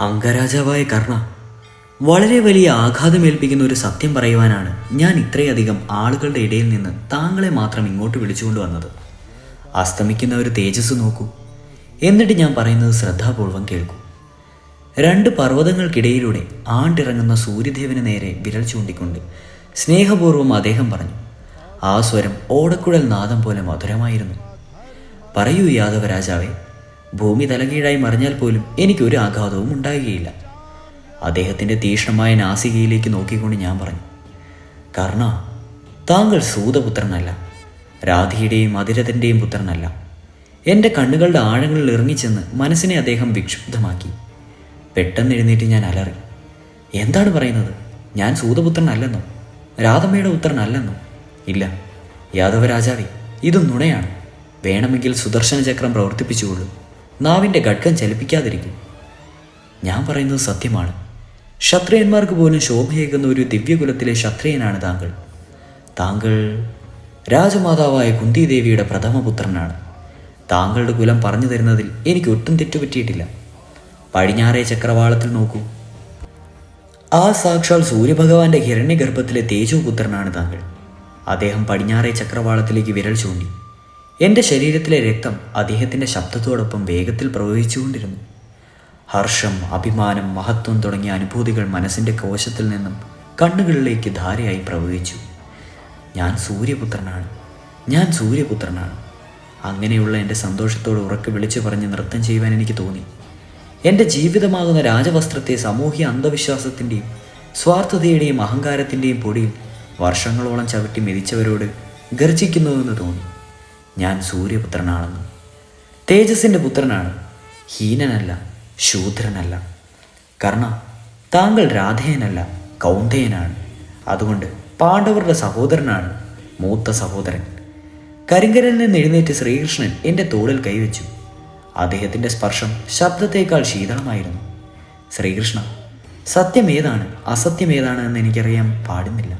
അംഗരാജാവായ കർണ വളരെ വലിയ ആഘാതമേൽപ്പിക്കുന്ന ഒരു സത്യം പറയുവാനാണ് ഞാൻ ഇത്രയധികം ആളുകളുടെ ഇടയിൽ നിന്ന് താങ്കളെ മാത്രം ഇങ്ങോട്ട് വിളിച്ചുകൊണ്ട് വന്നത്. അസ്തമിക്കുന്ന ഒരു തേജസ് നോക്കൂ. എന്നിട്ട് ഞാൻ പറയുന്നത് ശ്രദ്ധാപൂർവം കേൾക്കൂ. രണ്ട് പർവതങ്ങൾക്കിടയിലൂടെ ആണ്ടിറങ്ങുന്ന സൂര്യദേവന് നേരെ വിരൽ ചൂണ്ടിക്കൊണ്ട് സ്നേഹപൂർവം അദ്ദേഹം പറഞ്ഞു ആ സ്വരം ഓടക്കുഴൽ നാദം പോലെ മധുരമായിരുന്നു. പറയൂ യാദവ രാജാവേ ഭൂമി തലകീഴായി മറിഞ്ഞാൽ പോലും എനിക്കൊരു ആഘാതവും ഉണ്ടാകുകയില്ല. അദ്ദേഹത്തിന്റെ തീക്ഷ്ണമായ നാസികയിലേക്ക് നോക്കിക്കൊണ്ട് ഞാൻ പറഞ്ഞു കർണ താങ്കൾ സൂതപുത്രനല്ല രാധിയുടെയും അതിരഥന്റെയും പുത്രനല്ല. എന്റെ കണ്ണുകളുടെ ആഴങ്ങളിൽ ഇറങ്ങിച്ചെന്ന് മനസ്സിനെ അദ്ദേഹം വിക്ഷുബ്ധമാക്കി. പെട്ടെന്ന് എഴുന്നേറ്റ് ഞാൻ അലറി എന്താണ് പറയുന്നത്? ഞാൻ സൂതപുത്രനല്ലെന്നോ? രാധമ്മയുടെ പുത്രനല്ലെന്നോ? ഇല്ല യാദവരാജാവേ ഇത് നുണയാണ്. വേണമെങ്കിൽ സുദർശന ചക്രം പ്രവർത്തിപ്പിച്ചുകൊള്ളൂ. നാവിന്റെ ഘടകം ചലിപ്പിക്കാതിരിക്കും. ഞാൻ പറയുന്നത് സത്യമാണ്. ക്ഷത്രിയന്മാർക്ക് പോലും ശോഭയേകുന്ന ഒരു ദിവ്യകുലത്തിലെ ക്ഷത്രിയനാണ് താങ്കൾ. താങ്കൾ രാജമാതാവായ കുന്തിദേവിയുടെ പ്രഥമപുത്രനാണ്. താങ്കളുടെ കുലം പറഞ്ഞു തരുന്നതിൽ എനിക്ക് ഒട്ടും തെറ്റുപറ്റിയിട്ടില്ല. പടിഞ്ഞാറേ ചക്രവാളത്തിൽ നോക്കൂ. ആ സാക്ഷാൽ സൂര്യഭഗവാന്റെ ഹിരണ്യഗർഭത്തിലെ തേജോപുത്രനാണ് താങ്കൾ. അദ്ദേഹം പടിഞ്ഞാറേ ചക്രവാളത്തിലേക്ക് വിരൽ ചൂണ്ടി. എന്റെ ശരീരത്തിലെ രക്തം അദ്ദേഹത്തിന്റെ ശബ്ദത്തോടൊപ്പം വേഗത്തിൽ പ്രവഹിച്ചുകൊണ്ടിരുന്നു. ഹർഷം അഭിമാനം മഹത്വം തുടങ്ങിയ അനുഭൂതികൾ മനസ്സിന്റെ കോശത്തിൽ നിന്നും കണ്ണുകളിലേക്ക് ധാരയായി പ്രവഹിച്ചു. ഞാൻ സൂര്യപുത്രനാണ്. ഞാൻ സൂര്യപുത്രനാണ്. അങ്ങനെയുള്ള എന്റെ സന്തോഷത്തോട് ഉറക്കെ വിളിച്ചു പറഞ്ഞ് നൃത്തം ചെയ്യുവാൻ എനിക്ക് തോന്നി. എന്റെ ജീവിതമാകുന്ന രാജവസ്ത്രത്തെ സാമൂഹ്യ അന്ധവിശ്വാസത്തിന്റെയും സ്വാർത്ഥതയുടെയും അഹങ്കാരത്തിന്റെയും പൊടിയിൽ വർഷങ്ങളോളം ചവിട്ടി മെതിച്ചവരോട് ഗർജിക്കുന്നുവെന്ന് തോന്നി. ഞാൻ സൂര്യപുത്രനാണെന്ന്. തേജസ്സിന്റെ പുത്രനാണ്. ഹീനനല്ല ശൂദ്രനല്ല. കർണ താങ്കൾ രാധേയനല്ല കൗന്ദയനാണ്. അതുകൊണ്ട് പാണ്ഡവരുടെ സഹോദരനാണ് മൂത്ത സഹോദരൻ. കരിങ്കരൽ നിന്ന് എഴുന്നേറ്റ് ശ്രീകൃഷ്ണൻ എന്റെ തോളിൽ കൈവച്ചു. അദ്ദേഹത്തിന്റെ സ്പർശം ശബ്ദത്തേക്കാൾ ശീതളമായിരുന്നു. ശ്രീകൃഷ്ണ സത്യം ഏതാണ്? അസത്യം ഏതാണ് എന്ന് എനിക്കറിയാൻ പാടുന്നില്ല.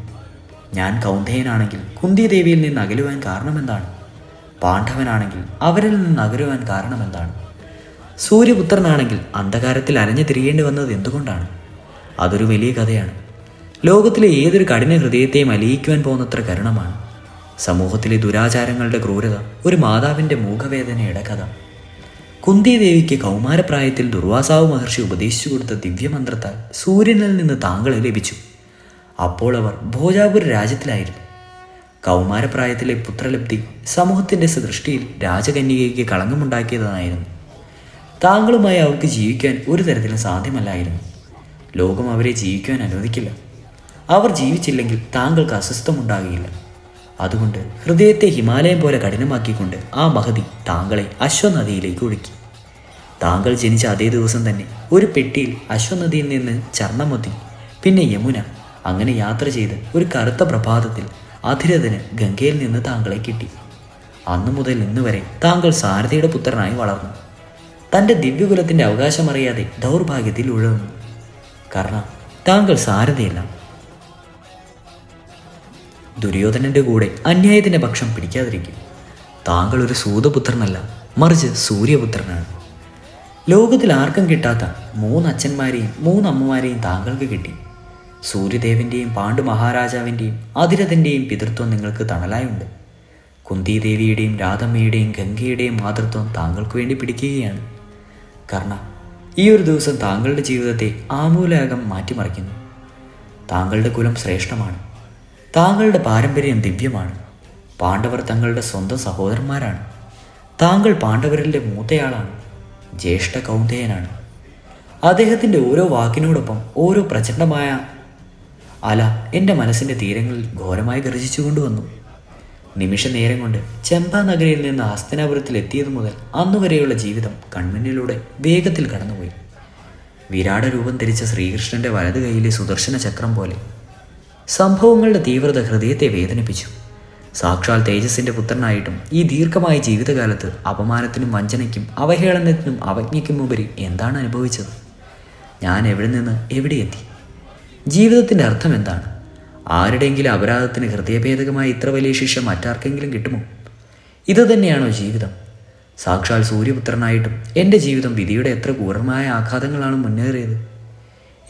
ഞാൻ കൗന്ദയനാണെങ്കിൽ കുന്തിദേവിയിൽ നിന്ന് അകലുവാൻ കാരണമെന്താണ്? പാണ്ഡവനാണെങ്കിൽ അവരിൽ നിന്ന് അകരുവാൻ കാരണമെന്താണ് സൂര്യപുത്രനാണെങ്കിൽ അന്ധകാരത്തിൽ അലഞ്ഞു തിരിയേണ്ടി വന്നത് എന്തുകൊണ്ടാണ്? അതൊരു വലിയ കഥയാണ്. ലോകത്തിലെ ഏതൊരു കഠിന ഹൃദയത്തെയും അലിയിക്കുവാൻ പോകുന്നത്ര കരുണമാണ്. സമൂഹത്തിലെ ദുരാചാരങ്ങളുടെ ക്രൂരത ഒരു മാതാവിന്റെ മൂഖവേദനയുടെ കഥ. കുന്തിദേവിക്ക് കൗമാരപ്രായത്തിൽ ദുർവാസാവ് മഹർഷി ഉപദേശിച്ചു കൊടുത്ത ദിവ്യമന്ത്രത്താൽ സൂര്യനിൽ നിന്ന് താങ്കളെ ലഭിച്ചു. അപ്പോൾ അവർ ഭോജാപുര രാജ്യത്തിലായിരുന്നു. കൗമാരപ്രായത്തിലെ പുത്രലബ്ധി സമൂഹത്തിന്റെ ദൃഷ്ടിയിൽ രാജകന്യകയ്ക്ക് കളങ്കമുണ്ടാക്കിയതായിരുന്നു. താങ്കളുമായി അവർക്ക് ജീവിക്കാൻ ഒരു തരത്തിലും സാധ്യമല്ലായിരുന്നു. ലോകം അവരെ ജീവിക്കാൻ അനുവദിക്കില്ല. അവർ ജീവിച്ചില്ലെങ്കിൽ താങ്കൾക്ക് അസ്വസ്ഥമുണ്ടാകുകയില്ല. അതുകൊണ്ട് ഹൃദയത്തെ ഹിമാലയം പോലെ കഠിനമാക്കിക്കൊണ്ട് ആ മഹതി താങ്കളെ അശ്വനദിയിലേക്ക് ഒഴുക്കി. താങ്കൾ ജനിച്ച അതേ ദിവസം തന്നെ ഒരു പെട്ടിയിൽ അശ്വനദിയിൽ നിന്ന് ചർണമൊത്തി പിന്നെ യമുന അങ്ങനെ യാത്ര ചെയ്ത് ഒരു കറുത്ത പ്രഭാതത്തിൽ അധിരഥന് ഗംഗയിൽ നിന്ന് താങ്കളെ കിട്ടി. അന്നു മുതൽ ഇന്ന് വരെ താങ്കൾ സാരഥിയുടെ പുത്രനായി വളർന്നു. തന്റെ ദിവ്യകുലത്തിന്റെ അവകാശം അറിയാതെ ദൗർഭാഗ്യത്തിൽ ഉഴന്നു. കാരണം താങ്കൾ സാരഥിയല്ല. ദുര്യോധനന്റെ കൂടെ അന്യായത്തിന്റെ പക്ഷം പിടിക്കാതിരിക്കും. താങ്കൾ ഒരു സൂതപുത്രനല്ല മറിച്ച് സൂര്യപുത്രനാണ്. ലോകത്തിൽ ആർക്കും കിട്ടാത്ത മൂന്ന് അച്ഛന്മാരെയും മൂന്ന് അമ്മമാരെയും താങ്കൾക്ക് കിട്ടി. സൂര്യദേവന്റെയും പാണ്ഡു മഹാരാജാവിന്റെയും അതിരഥന്റെയും പിതൃത്വം നിങ്ങൾക്ക് തണലായുണ്ട്. കുന്തിദേവിയുടെയും രാധമ്മയുടെയും ഗംഗയുടെയും മാതൃത്വം താങ്കൾക്ക് വേണ്ടി പിടിക്കുകയാണ്. കർണ ഈ ഒരു ദിവസം താങ്കളുടെ ജീവിതത്തെ ആമൂലാകം മാറ്റിമറിക്കുന്നു. താങ്കളുടെ കുലം ശ്രേഷ്ഠമാണ്. താങ്കളുടെ പാരമ്പര്യം ദിവ്യമാണ്. പാണ്ഡവർ തങ്ങളുടെ സ്വന്തം സഹോദരന്മാരാണ്. താങ്കൾ പാണ്ഡവരിലെ മൂത്തയാളാണ്. ജ്യേഷ്ഠ കൗന്ദയനാണ്. അദ്ദേഹത്തിന്റെ ഓരോ വാക്കിനോടൊപ്പം ഓരോ പ്രചണ്ഡമായ അല എന്റെ മനസ്സിന്റെ തീരങ്ങളിൽ ഘോരമായി ഗർജിച്ചു കൊണ്ടുവന്നു. നിമിഷ നേരം കൊണ്ട് ചെമ്പ നഗരിയിൽ നിന്ന് ഹസ്തനാപുരത്തിൽ എത്തിയത് മുതൽ അന്നുവരെയുള്ള ജീവിതം കൺമുന്നിലൂടെ വേഗത്തിൽ കടന്നുപോയി. വിരാട രൂപം ധരിച്ച ശ്രീകൃഷ്ണന്റെ വലത് കൈയിലെ സുദർശന ചക്രം പോലെ സംഭവങ്ങളുടെ തീവ്രത ഹൃദയത്തെ വേദനിപ്പിച്ചു. സാക്ഷാൽ തേജസ്സിന്റെ പുത്രനായിട്ടും ഈ ദീർഘമായ ജീവിതകാലത്ത് അപമാനത്തിനും വഞ്ചനയ്ക്കും അവഹേളനത്തിനും അവജ്ഞയ്ക്കും ഉപരി എന്താണ് അനുഭവിച്ചത്? ഞാൻ എവിടെ നിന്ന് എവിടെ എത്തി? ജീവിതത്തിന്റെ അർത്ഥം എന്താണ്? ആരുടെയെങ്കിലും അപരാധത്തിന് ഹൃദയഭേദകമായ ഇത്ര വലിയ ശിക്ഷ മറ്റാർക്കെങ്കിലും കിട്ടുമോ? ഇത് തന്നെയാണോ ജീവിതം? സാക്ഷാൽ സൂര്യപുത്രനായിട്ടും എന്റെ ജീവിതം വിധിയുടെ എത്ര ക്രൂരമായ ആഘാതങ്ങളാണ് മുന്നേറിയത്.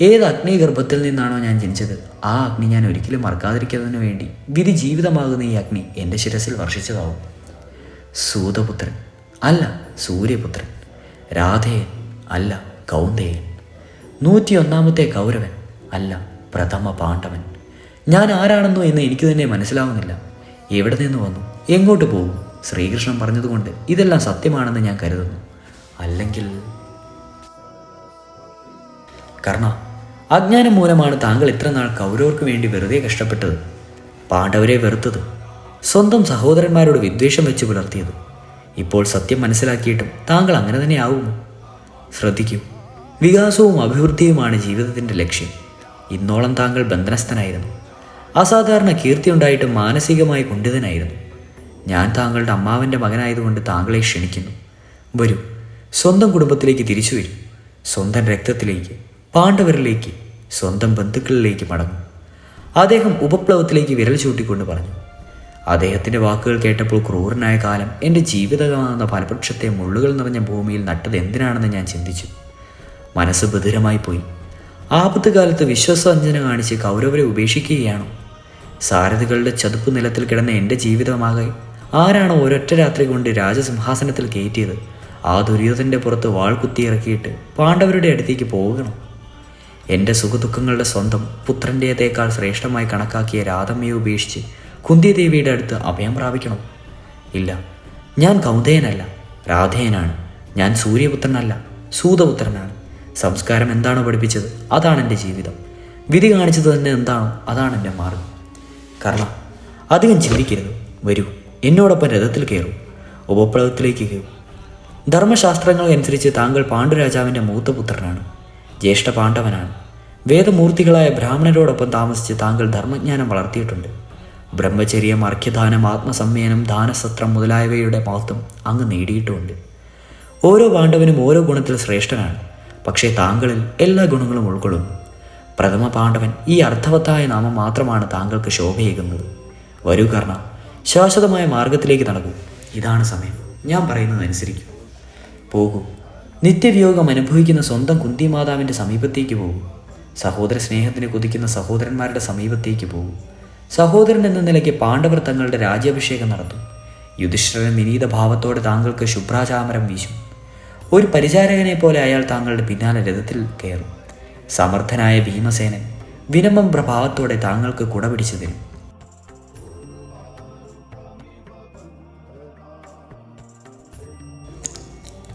ഏത് അഗ്നി ഗർഭത്തിൽ നിന്നാണോ ഞാൻ ജനിച്ചത്? ആ അഗ്നി ഞാൻ ഒരിക്കലും മറക്കാതിരിക്കുന്നതിന് വേണ്ടി വിധി ജീവിതമാകുന്ന ഈ അഗ്നി എന്റെ ശിരസിൽ വർഷിച്ചതാവും. സൂതപുത്രൻ അല്ല സൂര്യപുത്രൻ. രാധേയൻ അല്ല കൗന്ദേയൻ. നൂറ്റിയൊന്നാമത്തെ കൗരവൻ. അല്ല പ്രഥമ പാണ്ഡവൻ. ഞാൻ ആരാണെന്നോ എന്ന് എനിക്ക് തന്നെ മനസ്സിലാവുന്നില്ല. എവിടെ നിന്ന് വന്നു? എങ്ങോട്ട് പോകും? ശ്രീകൃഷ്ണൻ പറഞ്ഞതുകൊണ്ട് ഇതെല്ലാം സത്യമാണെന്ന് ഞാൻ കരുതുന്നു. അല്ലെങ്കിൽ കർണ അജ്ഞാനം മൂലമാണ് താങ്കൾ ഇത്ര നാൾ കൗരവർക്ക് വേണ്ടി വെറുതെ കഷ്ടപ്പെട്ടത്. പാണ്ഡവരെ വെറുത്തത് സ്വന്തം സഹോദരന്മാരോട് വിദ്വേഷം വെച്ച് പുലർത്തിയത്. ഇപ്പോൾ സത്യം മനസ്സിലാക്കിയിട്ടും താങ്കൾ അങ്ങനെ തന്നെ ആവുമോ ശ്രദ്ധിക്കൂ വികാസവും അഭിവൃദ്ധിയുമാണ് ജീവിതത്തിന്റെ ലക്ഷ്യം. ഇന്നോളം താങ്കൾ ബന്ധനസ്ഥനായിരുന്നു. അസാധാരണ കീർത്തി ഉണ്ടായിട്ട് മാനസികമായി കുണ്ഠിതനായിരുന്നു. ഞാൻ താങ്കളുടെ അമ്മാവന്റെ മകനായതുകൊണ്ട് താങ്കളെ ക്ഷണിക്കുന്നു. വരൂ സ്വന്തം കുടുംബത്തിലേക്ക് തിരിച്ചു വരും. സ്വന്തം രക്തത്തിലേക്ക് പാണ്ഡവരിലേക്ക് സ്വന്തം ബന്ധുക്കളിലേക്ക് മടങ്ങും. അദ്ദേഹം ഉപപ്ലവത്തിലേക്ക് വിരൽ ചൂട്ടിക്കൊണ്ട് പറഞ്ഞു അദ്ദേഹത്തിന്റെ വാക്കുകൾ കേട്ടപ്പോൾ ക്രൂരനായ കാലം എന്റെ ജീവിതകാലമെന്ന ഫലപക്ഷത്തെ മുള്ളുകൾ നിറഞ്ഞ ഭൂമിയിൽ നട്ടത് എന്തിനാണെന്ന് ഞാൻ ചിന്തിച്ചു. മനസ്സ് ബധിരമായി പോയി. ആപത്ത് കാലത്ത് വിശ്വസവഞ്ചന കാണിച്ച് കൗരവരെ ഉപേക്ഷിക്കുകയാണോ. സാരഥികളുടെ ചതുപ്പ് നിലത്തിൽ കിടന്ന എന്റെ ജീവിതമാകെ ആരാണോ ഒരൊറ്റ രാത്രി കൊണ്ട് രാജസിംഹാസനത്തിൽ കയറ്റിയത്? ആ ദുര്യോധന്റെ പുറത്ത് വാൾ കുത്തിയിറക്കിയിട്ട് പാണ്ഡവരുടെ അടുത്തേക്ക് പോകണം? എന്റെ സുഖദുഃഖങ്ങളുടെ സ്വന്തം പുത്രന്റേതേക്കാൾ ശ്രേഷ്ഠമായി കണക്കാക്കിയ രാധമ്മയെ ഉപേക്ഷിച്ച് കുന്തിദേവിയുടെ അടുത്ത് അഭയം പ്രാപിക്കണം? ഇല്ല. ഞാൻ കൗതേയനല്ല. രാധേയനാണ്. ഞാൻ സൂര്യപുത്രനല്ല. സൂതപുത്രനാണ്. സംസ്കാരം എന്താണോ പഠിപ്പിച്ചത് അതാണ് എന്റെ ജീവിതം. വിധി കാണിച്ചത് തന്നെ എന്താണോ അതാണ് എന്റെ മാർഗം. കർണ അധികം ചിന്തിക്കരുത്. വരൂ എന്നോടൊപ്പം രഥത്തിൽ കയറും. ഉപപ്ലവത്തിലേക്ക് കയറും. ധർമ്മശാസ്ത്രങ്ങൾ അനുസരിച്ച് താങ്കൾ പാണ്ഡുരാജാവിന്റെ മൂത്ത പുത്രനാണ് ജ്യേഷ്ഠ പാണ്ഡവനാണ്. വേദമൂർത്തികളായ ബ്രാഹ്മണരോടൊപ്പം താമസിച്ച് താങ്കൾ ധർമ്മജ്ഞാനം വളർത്തിയിട്ടുണ്ട്. ബ്രഹ്മചര്യം അർഘ്യദാനം ആത്മസമ്മേനം ദാനസത്രം മുതലായവയുടെ മഹത്വം അങ്ങ് നേടിയിട്ടുമുണ്ട് ഓരോ പാണ്ഡവനും ഓരോ ഗുണത്തിൽ ശ്രേഷ്ഠനാണ്. പക്ഷേ താങ്കളിൽ എല്ലാ ഗുണങ്ങളും ഉൾക്കൊള്ളുന്നു. പ്രഥമ പാണ്ഡവൻ ഈ അർത്ഥവത്തായ നാമം മാത്രമാണ് താങ്കൾക്ക് ശോഭയേകുന്നത്. വരൂ കർണ ശാശ്വതമായ മാർഗത്തിലേക്ക് നടക്കൂ. ഇതാണ് സമയം. ഞാൻ പറയുന്നത് അനുസരിക്കും പോകൂ. നിത്യവിയോഗം അനുഭവിക്കുന്ന സ്വന്തം കുന്തിമാതാവിന്റെ സമീപത്തേക്ക് പോകും. സഹോദര സ്നേഹത്തിന് കൊതിക്കുന്ന സഹോദരന്മാരുടെ സമീപത്തേക്ക് പോകും. സഹോദരൻ എന്ന നിലയ്ക്ക് പാണ്ഡവർ തങ്ങളുടെ രാജ്യാഭിഷേകം നടത്തും. യുധിഷ്ഠിരൻ വിനീത ഭാവത്തോടെ താങ്കൾക്ക് ശുഭ്രാചാമരം വീശും. ഒരു പരിചാരകനെ പോലെ അയാൾ താങ്കളുടെ പിന്നാലെ രഥത്തിൽ കയറും. സമർത്ഥനായ ഭീമസേനൻ വിനമം പ്രഭാവത്തോടെ താങ്കൾക്ക് കുട പിടിച്ചു തരും.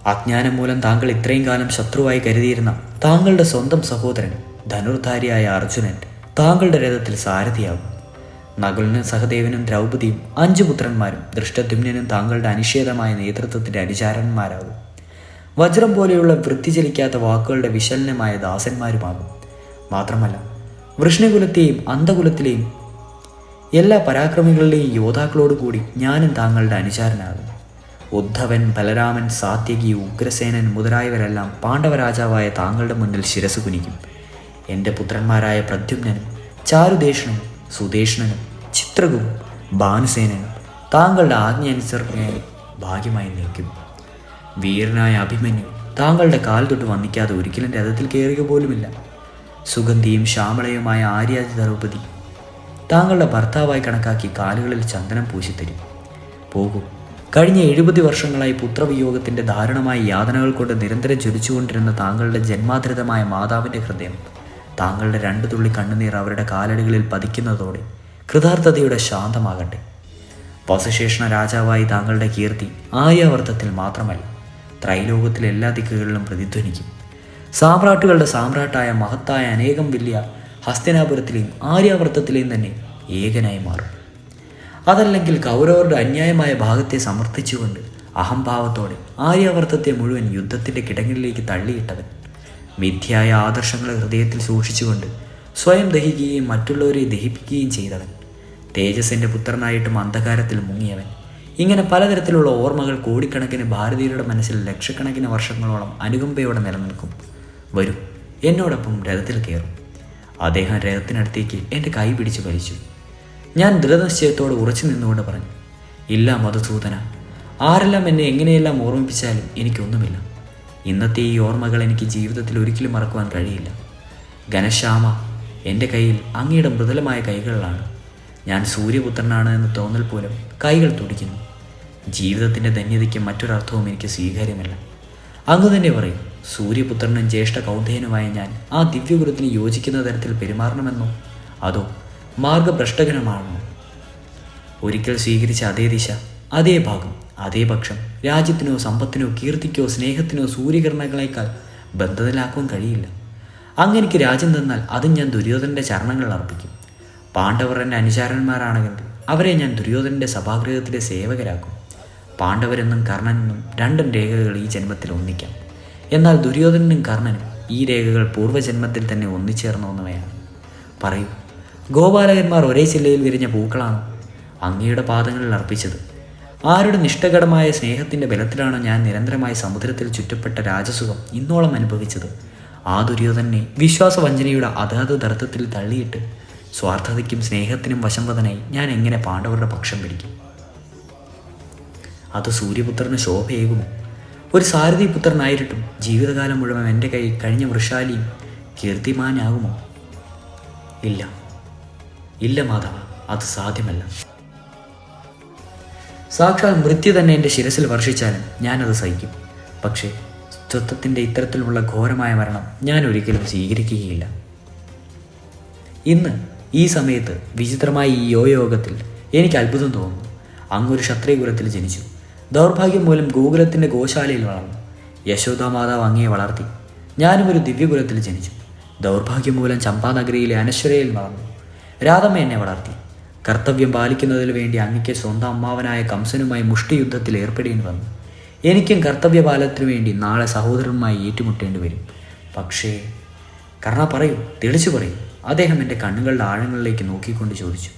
അജ്ഞാനം മൂലം താങ്കൾ ഇത്രയും കാലം ശത്രുവായി കരുതിയിരുന്ന താങ്കളുടെ സ്വന്തം സഹോദരൻ ധനുർധാരിയായ അർജുനൻ താങ്കളുടെ രഥത്തിൽ സാരഥിയാകും. നകുലനും സഹദേവനും ദ്രൗപദിയും അഞ്ചു പുത്രന്മാരും ദൃഷ്ടദ്യുമ്നും താങ്കളുടെ അനിഷേധമായ നേതൃത്വത്തിന്റെ അനുചാരന്മാരാകും. വജ്രം പോലെയുള്ള വൃത്തിചലിക്കാത്ത വാക്കുകളുടെ വിശലനമായ ദാസന്മാരുമാകും. മാത്രമല്ല വൃഷ്ണികുലത്തെയും അന്ധകുലത്തിലെയും എല്ലാ പരാക്രമികളുടെയും യോദ്ധാക്കളോടുകൂടി ഞാനും താങ്കളുടെ അനുചാരനാകും. ഉദ്ധവൻ ബലരാമൻ സാത്യകി ഉഗ്രസേനൻ മുതലായവരെല്ലാം പാണ്ഡവരാജാവായ താങ്കളുടെ മുന്നിൽ ശിരസ് കുനിക്കും. എന്റെ പുത്രന്മാരായ പ്രദ്യുമ്നനും ചാരുദേഷണനും സുദേഷ്ണനും ചിത്രകും ഭാനുസേനനും താങ്കളുടെ ആജ്ഞ അനുസരണയായി ഭാഗ്യമായി നിൽക്കും. വീരനായ അഭിമന്യു താങ്കളുടെ കാൽ തൊട്ട് വന്നിക്കാതെ ഒരിക്കലും രഥത്തിൽ കയറുക പോലുമില്ല. സുഗന്ധിയും ശ്യാമളയുമായ ആര്യാജി ദ്രൗപദി താങ്കളുടെ ഭർത്താവായി കണക്കാക്കി കാലുകളിൽ ചന്ദനം പൂശിത്തരും. പോകൂ. കഴിഞ്ഞ എഴുപത് വർഷങ്ങളായി പുത്രവിയോഗത്തിന്റെ ദാരുണമായ യാതനകൾ കൊണ്ട് നിരന്തരം ജ്വലിച്ചുകൊണ്ടിരുന്ന താങ്കളുടെ ജന്മാതൃതമായ മാതാവിന്റെ ഹൃദയം താങ്കളുടെ രണ്ടു തുള്ളി കണ്ണുനീർ അവരുടെ കാലടികളിൽ പതിക്കുന്നതോടെ കൃതാർത്ഥതയുടെ ശാന്തമാകട്ടെ. വസശേഷണ രാജാവായി താങ്കളുടെ കീർത്തി ആര്യാവർത്തത്തിൽ മാത്രമല്ല. ത്രൈലോകത്തിലെ എല്ലാ ദിക്കുകളിലും പ്രതിധ്വനിക്കും. സാമ്രാട്ടുകളുടെ സാമ്രാട്ടായ മഹത്തായ അനേകം വലിയ ഹസ്തനാപുരത്തിലെയും ആര്യാവർത്തത്തിലെയും തന്നെ ഏകനായി മാറും. അതല്ലെങ്കിൽ കൗരവരുടെ അന്യായമായ ഭാഗത്തെ സമർത്ഥിച്ചുകൊണ്ട് അഹംഭാവത്തോടെ ആര്യാവർത്തത്തെ മുഴുവൻ യുദ്ധത്തിന്റെ കിടങ്ങിലേക്ക് തള്ളിയിട്ടവൻ മിഥ്യായ ആദർശങ്ങളെ ഹൃദയത്തിൽ സൂക്ഷിച്ചുകൊണ്ട് സ്വയം ദഹിക്കുകയും മറ്റുള്ളവരെ ദഹിപ്പിക്കുകയും ചെയ്തവൻ. തേജസ്സിന്റെ പുത്രനായിട്ടും അന്ധകാരത്തിൽ മുങ്ങിയവൻ. ഇങ്ങനെ പലതരത്തിലുള്ള ഓർമ്മകൾ കോടിക്കണക്കിന് ഭാരതീയരുടെ മനസ്സിൽ ലക്ഷക്കണക്കിന് വർഷങ്ങളോളം അനുകമ്പയോടെ നിലനിൽക്കും. വരും. എന്നോടൊപ്പം രഥത്തിൽ കയറും. അദ്ദേഹം രഥത്തിനടുത്തേക്ക് എന്റെ കൈ പിടിച്ച് വലിച്ചു. ഞാൻ ദൃഢനിശ്ചയത്തോട് ഉറച്ചു നിന്നുകൊണ്ട് പറഞ്ഞു ഇല്ല മധുസൂദന. ആരെല്ലാം എന്നെ എങ്ങനെയെല്ലാം ഓർമ്മിപ്പിച്ചാലും എനിക്കൊന്നുമില്ല. ഇന്നത്തെ ഈ ഓർമ്മകൾ എനിക്ക് ജീവിതത്തിൽ ഒരിക്കലും മറക്കുവാൻ കഴിയില്ല. ഘനശ്യാമ എന്റെ കയ്യിൽ അങ്ങയുടെ മൃദുലമായ കൈകളിലാണ് ഞാൻ സൂര്യപുത്രനാണ് എന്ന് തോന്നൽ പോലും കൈകൾ തുടിക്കുന്നു. ജീവിതത്തിന്റെ ധന്യതയ്ക്ക് മറ്റൊരർത്ഥവും എനിക്ക് സ്വീകാര്യമല്ല. അങ്ങ് തന്നെ പറയും സൂര്യപുത്രനും ജ്യേഷ്ഠ കൗന്ദയനുമായ ഞാൻ ആ ദിവ്യഗുരുത്തിന് യോജിക്കുന്ന തരത്തിൽ പെരുമാറണമെന്നോ? അതോ മാർഗഭ്രഷ്ടകരമാണെന്നോ? ഒരിക്കൽ സ്വീകരിച്ച അതേ ദിശ അതേ ഭാഗം അതേ പക്ഷം രാജ്യത്തിനോ സമ്പത്തിനോ കീർത്തിക്കോ സ്നേഹത്തിനോ സൂര്യകിരണങ്ങളെക്കാൾ ബന്ധത്തിലാക്കുവാൻ കഴിയില്ല. അങ്ങനെക്ക് രാജ്യം തന്നാൽ അതും ഞാൻ ദുര്യോധനന്റെ ചരണങ്ങളിൽ അർപ്പിക്കും. പാണ്ഡവർ എന്റെ അനുചാരന്മാരാണെങ്കിൽ അവരെ ഞാൻ ദുര്യോധനന്റെ സഭാഗൃഹത്തിലെ സേവകരാക്കും. പാണ്ഡവരെന്നും കർണനെന്നും രണ്ടും രേഖകൾ ഈ ജന്മത്തിൽ ഒന്നിക്കാം. എന്നാൽ ദുര്യോധനനും കർണനും ഈ രേഖകൾ പൂർവജന്മത്തിൽ തന്നെ ഒന്നിച്ചേർന്നവയാണ് പറയൂ ഗോപാലകന്മാർ ഒരേ ജില്ലയിൽ വിരിഞ്ഞ പൂക്കളാണ് അങ്ങയുടെ പാദങ്ങളിൽ അർപ്പിച്ചത്? ആരുടെ നിഷ്ഠകടമായ സ്നേഹത്തിന്റെ ബലത്തിലാണോ ഞാൻ നിരന്തരമായി സമുദ്രത്തിൽ ചുറ്റപ്പെട്ട രാജസുഖം ഇന്നോളം അനുഭവിച്ചത്? ആ ദുര്യോധനെ വിശ്വാസവഞ്ചനയുടെ അതാത് ദർത്തത്തിൽ തള്ളിയിട്ട് സ്വാർത്ഥതയ്ക്കും സ്നേഹത്തിനും വശംവദനായി ഞാൻ എങ്ങനെ പാണ്ഡവരുടെ പക്ഷം പിടിക്കും? അത് സൂര്യപുത്രന് ശോഭയേകുമോ? ഒരു സാരഥി പുത്രനായിരിട്ടും ജീവിതകാലം മുഴുവൻ എന്റെ കൈ കഴിഞ്ഞ വൃഷാലിയും കീർത്തിമാനാകുമോ? ഇല്ല. ഇല്ല മാധവ അത് സാധ്യമല്ല. സാക്ഷാൽ മൃത്യു തന്നെ എന്റെ ശിരസിൽ വർഷിച്ചാലും ഞാനത് സഹിക്കും. പക്ഷേ സ്വത്വത്തിന്റെ ഇത്തരത്തിലുള്ള ഘോരമായ മരണം ഞാൻ ഒരിക്കലും സ്വീകരിക്കുകയില്ല. ഇന്ന് ഈ സമയത്ത് വിചിത്രമായ ഈ യോഗത്തിൽ എനിക്ക് അത്ഭുതം തോന്നുന്നു. അങ്ങൊരു ക്ഷത്രിയകുലത്തിൽ ജനിച്ചു. ദൗർഭാഗ്യം മൂലം ഗോകുലത്തിന്റെ ഗോശാലയിൽ വളർന്നു. യശോദാ മാതാവ് അങ്ങയെ വളർത്തി. ഞാനും ഒരു ദിവ്യകുലത്തിൽ ജനിച്ചു. ദൗർഭാഗ്യം മൂലം ചമ്പാനഗരിയിലെ അനശ്വരയിൽ വളർന്നു. രാധമ്മ എന്നെ വളർത്തി. കർത്തവ്യം പാലിക്കുന്നതിന് വേണ്ടി അങ്ങയ്ക്ക് സ്വന്തം അമ്മാവനായ കംസനുമായി മുഷ്ടിയുദ്ധത്തിൽ ഏർപ്പെടേണ്ടി വന്നു. എനിക്കും കർത്തവ്യപാലനത്തിനു വേണ്ടി നാളെ സഹോദരനുമായി ഏറ്റുമുട്ടേണ്ടി വരും. പക്ഷേ കർണ പറയൂ തെളിച്ചു പറയൂ. അദ്ദേഹം എന്റെ കണ്ണുകളുടെ ആഴങ്ങളിലേക്ക് നോക്കിക്കൊണ്ട് ചോദിച്ചു.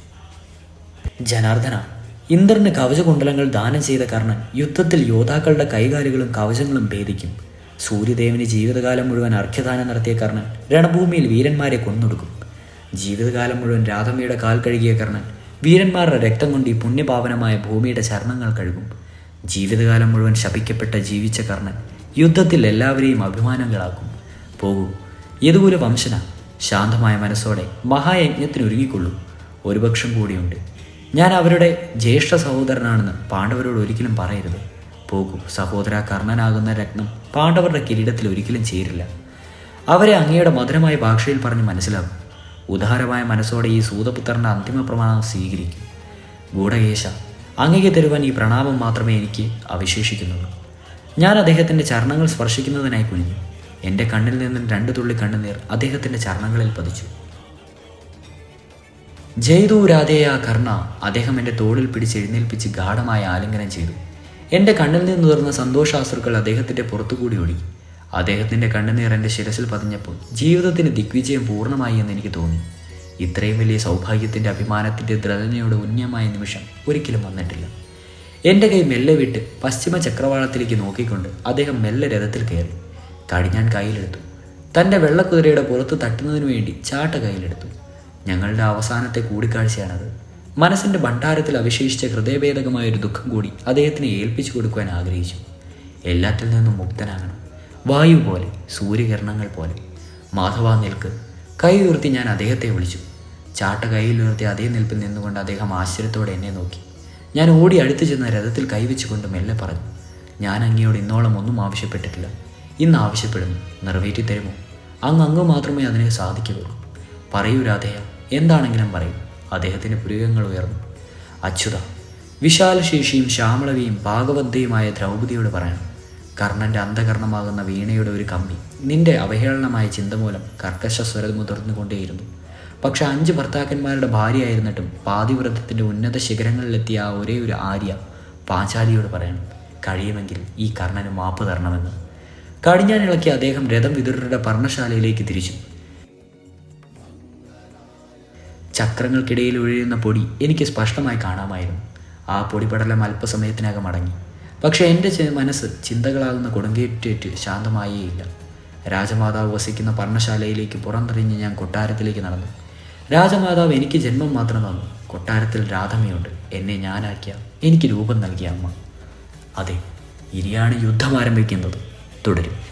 ജനാർദ്ദന ഇന്ദ്രന് കവചകുണ്ടലങ്ങൾ ദാനം ചെയ്ത കർണൻ യുദ്ധത്തിൽ യോദ്ധാക്കളുടെ കൈകാലുകളും കവചങ്ങളും ഭേദിക്കും. സൂര്യദേവന് ജീവിതകാലം മുഴുവൻ അർഘ്യദാനം നടത്തിയ കർണൻ രണഭൂമിയിൽ വീരന്മാരെ കൊന്നൊടുക്കും. ജീവിതകാലം മുഴുവൻ രാധമ്മയുടെ കാൽ കഴുകിയ കർണൻ വീരന്മാരുടെ രക്തം കൊണ്ട് ഈ പുണ്യപാവനമായ ഭൂമിയുടെ ചരണങ്ങൾ കഴുകും. ജീവിതകാലം മുഴുവൻ ശപിക്കപ്പെട്ട ജീവിച്ച കർണൻ യുദ്ധത്തിൽ എല്ലാവരെയും അഭിമാനങ്ങളാക്കും. പോകൂ ഏതുപോലെ വംശന ശാന്തമായ മനസ്സോടെ മഹായജ്ഞത്തിന് ഒരുങ്ങിക്കൊള്ളൂ ഒരു പക്ഷം കൂടിയുണ്ട്. ഞാൻ അവരുടെ ജ്യേഷ്ഠ സഹോദരനാണെന്ന് പാണ്ഡവരോട് ഒരിക്കലും പറയരുത്. പോകൂ സഹോദര കർണനാകുന്ന രത്നം പാണ്ഡവരുടെ കിരീടത്തിൽ ഒരിക്കലും ചേരില്ല. അവരെ അങ്ങയുടെ മധുരമായ ഭാഷയിൽ പറഞ്ഞ് മനസ്സിലാകും ഉദാരമായ മനസ്സോടെ ഈ സൂതപുത്രന്റെ അന്തിമ പ്രമാണം സ്വീകരിക്കും. ഗൂഢകേശ അങ്ങയ്ക്ക് തരുവാൻ ഈ പ്രണാമം മാത്രമേ എനിക്ക് അവശേഷിക്കുന്നുള്ളൂ. ഞാൻ അദ്ദേഹത്തിന്റെ ചരണങ്ങൾ സ്പർശിക്കുന്നതിനായി കുനിഞ്ഞു. എന്റെ കണ്ണിൽ നിന്നും രണ്ട് തുള്ളി കണ്ണുനീർ അദ്ദേഹത്തിന്റെ ചരണങ്ങളിൽ പതിച്ചു. ജയ്തു രാധേയ കർണ അദ്ദേഹം എന്റെ തോളിൽ പിടിച്ച് എഴുന്നേൽപ്പിച്ച് ഗാഠമായ ആലിംഗനം ചെയ്തു. എന്റെ കണ്ണിൽ നിന്ന് തുറന്ന സന്തോഷാശ്രുക്കൾ അദ്ദേഹത്തിന്റെ പുറത്തുകൂടി ഒഴുകി. അദ്ദേഹത്തിന്റെ കണ്ണുനീർ എന്റെ ശിരസിൽ പതിഞ്ഞപ്പോൾ ജീവിതത്തിന് ദിഗ്വിജയം പൂർണമായി എന്ന് എനിക്ക് തോന്നി. ഇത്രയും വലിയ സൗഭാഗ്യത്തിന്റെ അഭിമാനത്തിന്റെ ദ്രതനയുടെ ഉന്നയമായ നിമിഷം ഒരിക്കലും വന്നിട്ടില്ല. എന്റെ കൈ മെല്ലെ വിട്ട് പശ്ചിമ ചക്രവാളത്തിലേക്ക് നോക്കിക്കൊണ്ട് അദ്ദേഹം മെല്ലെ രഥത്തിൽ കയറി. കടിഞ്ഞാൻ കയ്യിലെടുത്തു. തന്റെ വെള്ളക്കുതിരയുടെ പുറത്ത് തട്ടുന്നതിനു വേണ്ടി ചാട്ട കയ്യിലെടുത്തു. ഞങ്ങളുടെ അവസാനത്തെ കൂടിക്കാഴ്ചയാണത്. മനസ്സിന്റെ ഭണ്ഡാരത്തിൽ അവശേഷിച്ച ഹൃദയഭേദകമായ ഒരു ദുഃഖം കൂടി അദ്ദേഹത്തിന് ഏൽപ്പിച്ചു കൊടുക്കുവാൻ ആഗ്രഹിച്ചു. എല്ലാറ്റിൽ നിന്നും മുക്തനാകണം. വായു പോലെ സൂര്യകിരണങ്ങൾ പോലെ. മാധവ നിൽക്ക് കൈ ഉയർത്തി ഞാൻ അദ്ദേഹത്തെ വിളിച്ചു. ചാട്ട കൈയിൽ ഉയർത്തി അതേ നിൽപ്പിൽ നിന്നുകൊണ്ട് അദ്ദേഹം ആശ്ചര്യത്തോടെ എന്നെ നോക്കി. ഞാൻ ഓടി അടുത്തു ചെന്ന രഥത്തിൽ കൈവച്ചുകൊണ്ട് മെല്ലെ പറഞ്ഞു ഞാൻ അങ്ങയോട് ഇന്നോളം ഒന്നും ആവശ്യപ്പെട്ടിട്ടില്ല. ഇന്ന് ആവശ്യപ്പെടുന്നു. നിറവേറ്റി തരുമോ അങ്ങ് അങ്ങ് മാത്രമേ അതിനെ സാധിക്കുകയുള്ളൂ. പറയൂ രാധേയ. എന്താണെങ്കിലും പറയും. അദ്ദേഹത്തിന്റെ പുരുകങ്ങൾ ഉയർന്നു. അച്യുത വിശാലശേഷിയും ശ്യാമളവിയും ഭാഗവദ്ധയുമായ ദ്രൗപതിയോട് പറയണം. കർണന്റെ അന്ധകർണമാകുന്ന വീണയുടെ ഒരു കമ്പി നിന്റെ അവഹേളനമായ ചിന്ത മൂലം കർക്കശ സ്വരം മുതിർന്നുകൊണ്ടേയിരുന്നു പക്ഷെ അഞ്ച് ഭർത്താക്കന്മാരുടെ ഭാര്യയായിരുന്നിട്ടും പാതിവ്രതത്തിന്റെ ഉന്നത ശിഖരങ്ങളിലെത്തിയ ആ ഒരേ ഒരു ആര്യ പാഞ്ചാലിയോട് പറയണം കഴിയുമെങ്കിൽ ഈ കർണന് മാപ്പ് തരണമെന്ന്. കടിഞ്ഞാനിളക്കി അദ്ദേഹം രഥം വിതുരരുടെ പർണശാലയിലേക്ക് തിരിച്ചു. ചക്രങ്ങൾക്കിടയിൽ ഒഴിയുന്ന പൊടി എനിക്ക് സ്പഷ്ടമായി കാണാമായിരുന്നു. ആ പൊടിപടലം അല്പസമയത്തിനകം അടങ്ങി. പക്ഷേ എന്റെ മനസ്സ് ചിന്തകളാകുന്ന കൊടുങ്കേറ്റേറ്റ് ശാന്തമായേയില്ല. രാജമാതാവ് വസിക്കുന്ന പർണശാലയിലേക്ക് പുറംതിരിഞ്ഞ് ഞാൻ കൊട്ടാരത്തിലേക്ക് നടന്നു. രാജമാതാവ് എനിക്ക് ജന്മം മാത്രം തന്നു. കൊട്ടാരത്തിൽ രാധമ്മയുണ്ട്. എന്നെ ഞാനാക്കിയ എനിക്ക് രൂപം നൽകിയ അമ്മ. അതെ ഇനിയാണ് യുദ്ധം ആരംഭിക്കുന്നത് തുടരും.